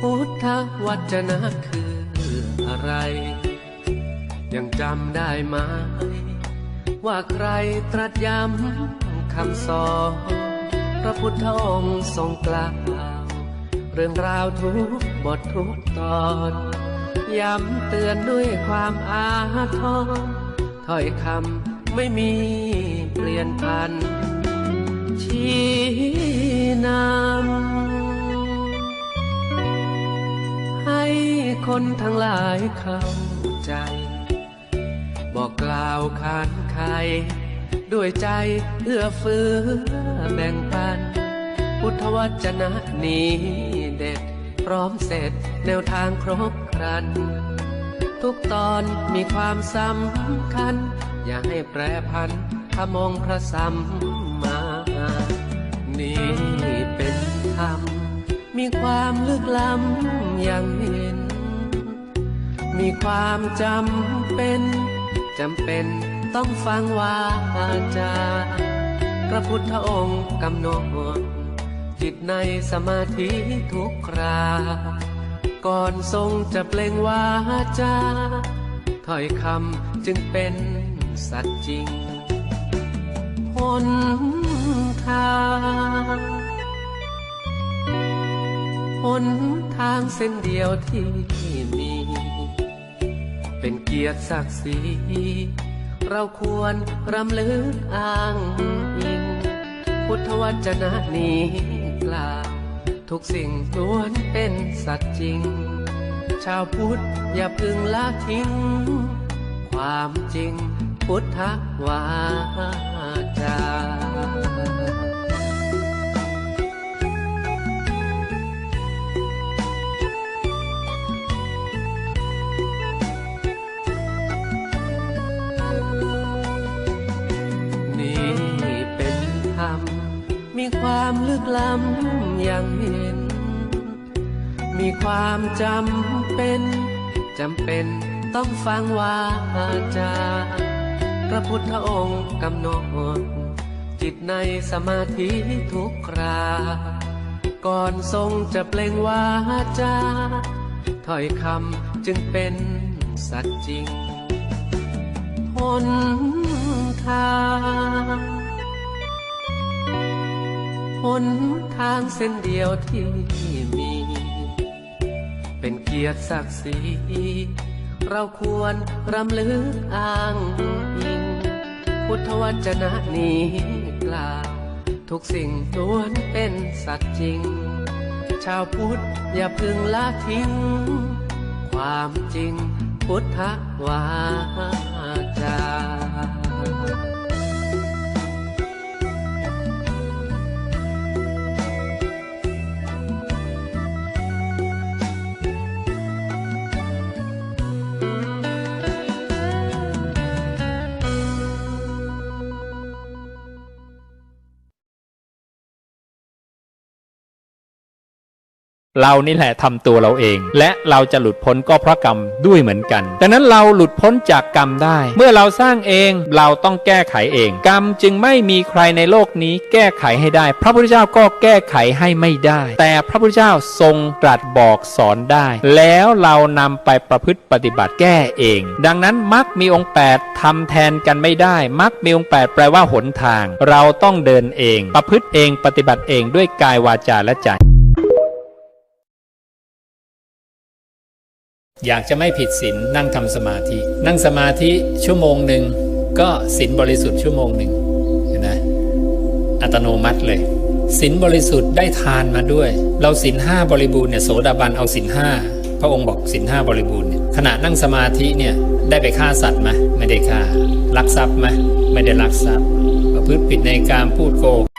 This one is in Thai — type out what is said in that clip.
พุทธวจนะคืออะไร ยังจำได้ไหมว่าใครตรัสย้ำคำสอนพระพุทธองค์ทรงกล่าวเรื่องราวทุกบททุกตอน ย้ำเตือนด้วยความอาทรถ้อยคำไม่มีเปลี่ยนพันชี้ คนทั้งหลายเข้าใจ บอกกล่าวขานใคร ด้วยใจเอื้อเฟื้อแบ่งปัน พุทธวจนะนี้เด็ด พร้อมเสร็จแนวทางครบครัน ทุกตอนมีความสำคัญ อย่าให้แปรพันขมองพระสัมมานี่เป็นธรรมมีความลึกล้ำอย่างเห็น มีความจำเป็นจำเป็นต้องฟังวาจาพระพุทธองค์กำหนดจิตในสมาธิทุกครา ก่อนทรงจะเปล่งวาจาถ้อยคำจึงเป็นสัจจริงหนทางหนทางเส้นเดียวที่ เป็นเกียรติศักดิ์ศรีเราควรรำลึกอ้างอิง พุทธวจนะนี้กล่าวทุกสิ่งล้วนเป็นสัจจริง ชาวพุทธอย่าพึงละทิ้ง ความจริงพุทธวาจา มีความลึกล้ำอย่างเห็น มีความจำเป็นจำเป็นต้องฟังวาจา พระพุทธองค์กำหนด จิตในสมาธิทุกครา ก่อนทรงจะเปล่งวาจา ถ้อยคำจึงเป็นสัจจริงหนทาง หนทางเส้นเดียวที่มี เป็นเกียรติศักดิ์ศรีเราควรรำลึกอ้างอิง พุทธวจนะนี้กล่าว ทุกสิ่งล้วนเป็นสัจจริง ชาวพุทธอย่าพึงละทิ้ง ความจริงพุทธวาจา เรานี่แหละทำตัวเราเอง และเราจะหลุดพ้นก็เพราะกรรมด้วยเหมือนกันดังนั้นเราหลุดพ้นจากกรรมได้ เมื่อเราสร้างเองเราต้องแก้ไขเอง กรรมจึงไม่มีใครในโลกนี้แก้ไขให้ได้ พระพุทธเจ้าก็แก้ไขให้ไม่ได้ แต่พระพุทธเจ้าทรงตรัสบอกสอนได้ แล้วเรานำไปประพฤติปฏิบัติแก้เอง ดังนั้นมักมีองค์ 8ทำแทนกันไม่ได้มักมีองค์ 8 แปลว่าหนทาง เราต้องเดินเอง ประพฤติเองปฏิบัติเองด้วยกายวาจาและใจ อยากจะไม่ผิดศีลนั่งทำสมาธิ นั่งสมาธิชั่วโมงหนึ่งก็ศีลบริสุทธิ์ชั่วโมงหนึ่งเห็นไหมอัตโนมัติเลยศีลบริสุทธิ์ได้ทานมาด้วย เราศีลห้าบริบูรณ์เนี่ยโสดาบันเอาศีลห้าพระองค์บอกศีลห้าบริบูรณ์เนี่ยขณะนั่งสมาธิเนี่ยได้ไปฆ่าสัตว์ไหมไม่ได้ฆ่าลักทรัพย์ไหมไม่ได้ลักทรัพย์ประพฤติผิดในการพูดโก